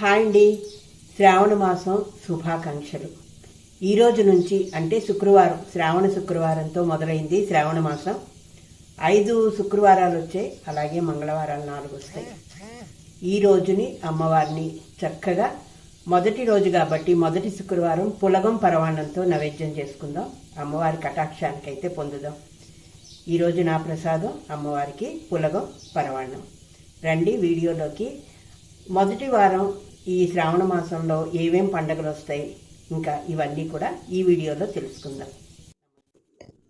Hi అండి. శ్రావణ మాసం శుభాకాంక్షలు. ఈ రోజు నుంచి అంటే శుక్రవారం శ్రావణ శుక్రవారంతో మొదలైంది శ్రావణ మాసం. ఐదు శుక్రవారాలు వచ్చాయి అలాగే మంగళవారాలు నాలుగు వస్తాయి. ఈ రోజుని అమ్మవారిని చక్కగా మొదటి రోజు కాబట్టి మొదటి శుక్రవారం పులగం పరవాణంతో నైవేద్యం చేసుకుందాం. అమ్మవారి కటాక్షానికైతే పొందుదాం. ఈరోజు నా ప్రసాదం అమ్మవారికి పులగం పరవాణం రండి వీడియోలోకి. మొదటి వారం ఈ శ్రావణ మాసంలో ఏమేం పండుగలు వస్తాయి? ఇంకా ఇవన్నీ కూడా ఈ వీడియోలో తెలుసుకుందాం.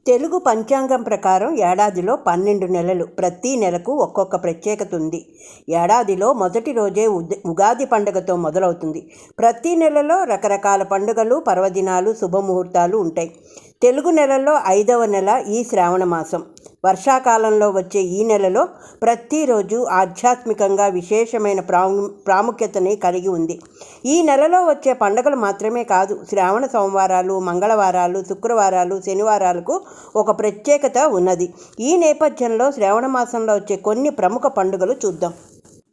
తెలుగు పంచాంగం ప్రకారం ఏడాదిలో పన్నెండు నెలలు. ప్రతి నెలకు ఒక్కొక్క ప్రత్యేకత ఉంది. ఏడాదిలో మొదటి రోజే ఉగాది పండుగతో మొదలవుతుంది. ప్రతి నెలలో రకరకాల పండుగలు పర్వదినాలు శుభముహూర్తాలు ఉంటాయి. తెలుగు నెలలో ఐదవ నెల ఈ శ్రావణ మాసం. వర్షాకాలంలో వచ్చే ఈ నెలలో ప్రతిరోజు ఆధ్యాత్మికంగా విశేషమైన ప్రాము ప్రాముఖ్యతని కలిగి ఉంది. ఈ నెలలో వచ్చే పండుగలు మాత్రమే కాదు శ్రావణ సోమవారాలు మంగళవారాలు శుక్రవారాలు శనివారాలకు ఒక ప్రత్యేకత ఉన్నది. ఈ నేపథ్యంలో శ్రావణ మాసంలో వచ్చే కొన్ని ప్రముఖ పండుగలు చూద్దాం.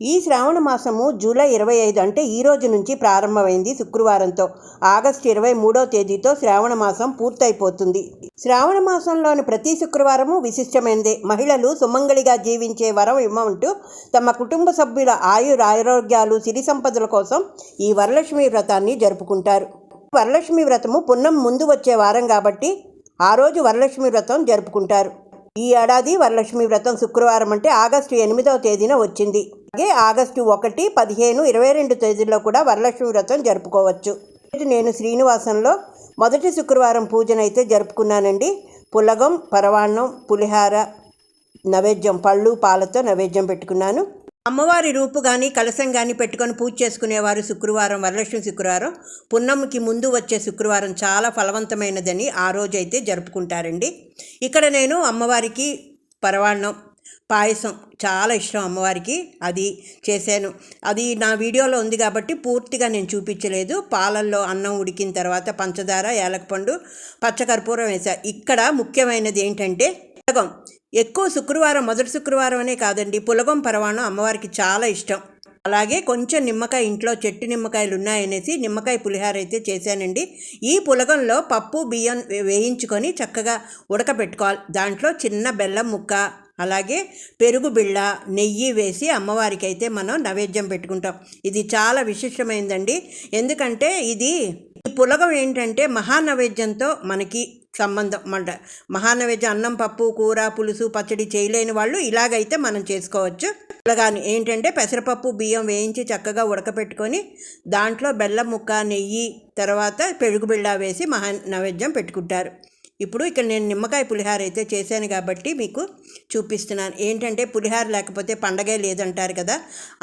ఈ శ్రావణ మాసము జూలై ఇరవై ఐదు అంటే ఈ రోజు నుంచి ప్రారంభమైంది శుక్రవారంతో. ఆగస్టు ఇరవై మూడో తేదీతో శ్రావణ మాసం పూర్తయిపోతుంది. శ్రావణ మాసంలోని ప్రతి శుక్రవారము విశిష్టమైనదే. మహిళలు సుమంగళిగా జీవించే వరం ఇవ్వమంటూ తమ కుటుంబ సభ్యుల ఆయుర ఆరోగ్యాలు సిరి సంపదల కోసం ఈ వరలక్ష్మి వ్రతాన్ని జరుపుకుంటారు. వరలక్ష్మి వ్రతము పున్నం ముందు వచ్చే వారం కాబట్టి ఆ రోజు వరలక్ష్మి వ్రతం జరుపుకుంటారు. ఈ ఏడాది వరలక్ష్మి వ్రతం శుక్రవారం అంటే ఆగస్టు ఎనిమిదవ తేదీన వచ్చింది. అలాగే ఆగస్టు ఒకటి పదిహేను ఇరవై రెండు తేదీల్లో కూడా వరలక్ష్మి వ్రతం జరుపుకోవచ్చు నేను శ్రీనివాసంలో మొదటి శుక్రవారం పూజనైతే జరుపుకున్నానండి. పులగం పరవాన్నం పులిహార నైవేద్యం పళ్ళు పాలతో నైవేద్యం పెట్టుకున్నాను. అమ్మవారి రూపు కానీ కలశం కానీ పెట్టుకొని పూజ చేసుకునేవారు శుక్రవారం వరలక్ష్మి శుక్రవారం. పున్నమ్మకి ముందు వచ్చే శుక్రవారం చాలా ఫలవంతమైనదని ఆ రోజు అయితే జరుపుకుంటారండి. ఇక్కడ నేను అమ్మవారికి పరవాన్నం పాయసం చాలా ఇష్టం అమ్మవారికి. అది చేశాను. అది నా వీడియోలో ఉంది కాబట్టి పూర్తిగా నేను చూపించలేదు. పాలల్లో అన్నం ఉడికిన తర్వాత పంచదార ఏలకపండు పచ్చకర్పూరం వేసా ఇక్కడ ముఖ్యమైనది ఏంటంటే పులగం. ఎక్కువ శుక్రవారం మొదటి శుక్రవారం అనే కాదండి పులగం పరవాణం అమ్మవారికి చాలా ఇష్టం. అలాగే కొంచెం నిమ్మకాయ ఇంట్లో చెట్టు నిమ్మకాయలు ఉన్నాయనేసి నిమ్మకాయ పులిహార అయితే చేశానండి. ఈ పులగంలో పప్పు బియ్యం వే- వేయించుకొని చక్కగా ఉడకబెట్టుకోవాలి. దాంట్లో చిన్న బెల్లం ముక్క అలాగే పెరుగు బిళ్ళ నెయ్యి వేసి అమ్మవారికి అయితే మనం నైవేద్యం పెట్టుకుంటాం. ఇది చాలా విశిష్టమైందండి. ఎందుకంటే ఇది ఈ పులగం ఏంటంటే మహానైవేద్యంతో మనకి సంబంధం మన మహానైవేద్యం అన్నం పప్పు కూర పులుసు పచ్చడి చేయలేని వాళ్ళు ఇలాగైతే మనం చేసుకోవచ్చు. పులగాని ఏంటంటే పెసరపప్పు బియ్యం వేయించి చక్కగా ఉడకపెట్టుకొని దాంట్లో బెల్లం ముక్క నెయ్యి తర్వాత పెరుగు బిళ్ళ వేసి మహా నైవేద్యం పెట్టుకుంటారు. ఇప్పుడు ఇక్కడ నేను నిమ్మకాయ పులిహార అయితే చేశాను కాబట్టి మీకు చూపిస్తున్నాను. ఏంటంటే పులిహార లేకపోతే పండగే లేదంటారు కదా.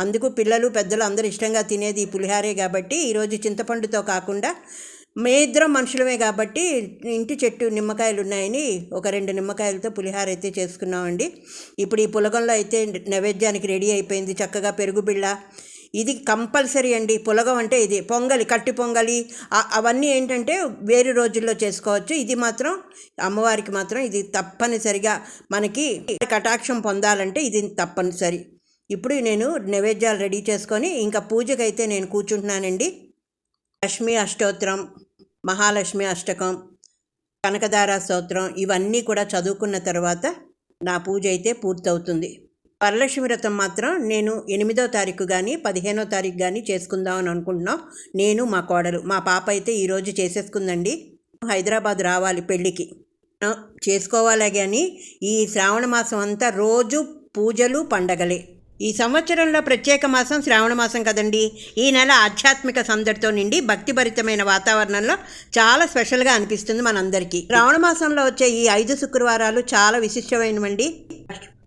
అందుకు పిల్లలు పెద్దలు అందరూ ఇష్టంగా తినేది ఈ పులిహారే కాబట్టి ఈరోజు చింతపండుతో కాకుండా మేద్రం ఇద్దరం మనుషులమే కాబట్టి ఇంటి చెట్టు నిమ్మకాయలు ఉన్నాయని ఒక రెండు నిమ్మకాయలతో పులిహార అయితే చేసుకున్నామండి. ఇప్పుడు ఈ పులగంలో అయితే నైవేద్యానికి రెడీ అయిపోయింది. చక్కగా పెరుగు బిళ్ళ ఇది కంపల్సరీ అండి. పులగం అంటే ఇది. పొంగలి కట్టి పొంగలి అవన్నీ ఏంటంటే వేరే రోజుల్లో చేసుకోవచ్చు. ఇది మాత్రం అమ్మవారికి మాత్రం ఇది తప్పనిసరిగా మనకి కటాక్షం పొందాలంటే ఇది తప్పనిసరి. ఇప్పుడు నేను నైవేద్యాలు రెడీ చేసుకొని ఇంకా పూజకైతే నేను కూర్చుంటున్నానండి. లక్ష్మీ అష్టోత్తరం మహాలక్ష్మి అష్టకం కనకదార స్తోత్రం ఇవన్నీ కూడా చదువుకున్న తర్వాత నా పూజ అయితే పూర్తవుతుంది. వరలక్ష్మి వ్రతం మాత్రం నేను ఎనిమిదో తారీఖు కానీ పదిహేనో తారీఖు కానీ చేసుకుందాం అని అనుకుంటున్నాం. నేను మా కోడలు మా పాప అయితే ఈరోజు చేసేసుకుందండి. హైదరాబాద్ రావాలి పెళ్ళికి. చేసుకోవాలి చేసుకోవాలే కానీ ఈ శ్రావణ మాసం అంతా రోజు పూజలు పండగలే. ఈ సంవత్సరంలో ప్రత్యేక మాసం శ్రావణ మాసం కదండి. ఈ నెల ఆధ్యాత్మిక సందడితో నిండి భక్తిభరితమైన వాతావరణంలో చాలా స్పెషల్గా అనిపిస్తుంది మనందరికీ. శ్రావణ మాసంలో వచ్చే ఈ ఐదు శుక్రవారాలు చాలా విశిష్టమైనవండి.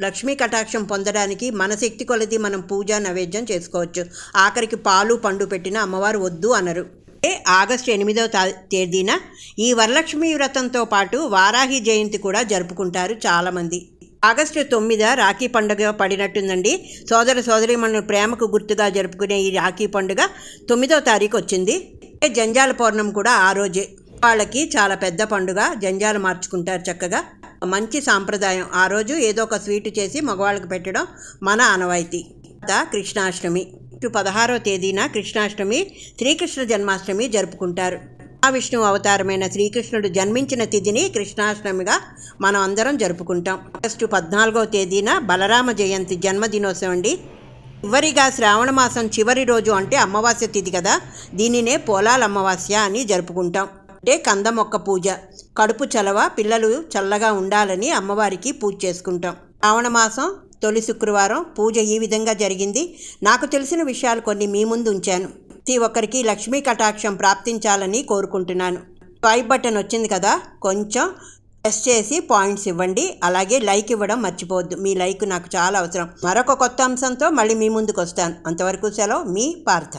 లక్ష్మీ కటాక్షం పొందడానికి మన శక్తి కొలది మనం పూజ నైవేద్యం చేసుకోవచ్చు. ఆఖరికి పాలు పండు పెట్టిన అమ్మవారు వద్దు అనరు. ఏ ఆగస్టు ఎనిమిదవ తా- తేదీన ఈ వరలక్ష్మి వ్రతంతో పాటు వారాహి జయంతి కూడా జరుపుకుంటారు చాలామంది. ఆగస్టు తొమ్మిద రాఖీ పండుగ పడినట్టుందండి. సోదర మన ప్రేమకు గుర్తుగా జరుపుకునే ఈ రాఖీ పండుగ తొమ్మిదో తారీఖు వచ్చింది. జంజాల పౌర్ణం కూడా ఆ రోజే. వాళ్ళకి చాలా పెద్ద పండుగ. జంజాలు మార్చుకుంటారు చక్కగా. మంచి సాంప్రదాయం. ఆ రోజు ఏదో ఒక స్వీట్ చేసి మగవాళ్ళకి పెట్టడం మన ఆనవాయితీ. కృష్ణాష్టమి. ఇటు పదహారో తేదీన కృష్ణాష్టమి శ్రీకృష్ణ జన్మాష్టమి జరుపుకుంటారు. మహావిష్ణువు అవతారమైన శ్రీకృష్ణుడు జన్మించిన తిథిని కృష్ణాష్టమిగా మనం అందరం జరుపుకుంటాం. ఆగస్టు పద్నాలుగో తేదీన బలరామ జయంతి జన్మదినోత్సవం అండి. చివరిగా శ్రావణ మాసం చివరి రోజు అంటే అమావాస్య తిథి కదా. దీనినే పోలాల అమావాస్య అని జరుపుకుంటాం. అంటే కంద మొక్క పూజ. కడుపు చలవ పిల్లలు చల్లగా ఉండాలని అమ్మవారికి పూజ చేసుకుంటాం. శ్రావణ మాసం తొలి శుక్రవారం పూజ ఈ విధంగా జరిగింది. నాకు తెలిసిన విషయాలు కొన్ని మీ ముందు ఉంచాను. ప్రతి ఒక్కరికి లక్ష్మీ కటాక్షం ప్రాప్తించాలని కోరుకుంటున్నాను. స్వైప్ బటన్ వచ్చింది కదా కొంచెం ప్రెస్ చేసి పాయింట్స్ ఇవ్వండి. అలాగే లైక్ ఇవ్వడం మర్చిపోవద్దు. మీ లైక్ నాకు చాలా అవసరం. మరొక కొత్త అంశంతో మళ్ళీ మీ ముందుకు వస్తాను. అంతవరకు సెలవు మీ పార్థ.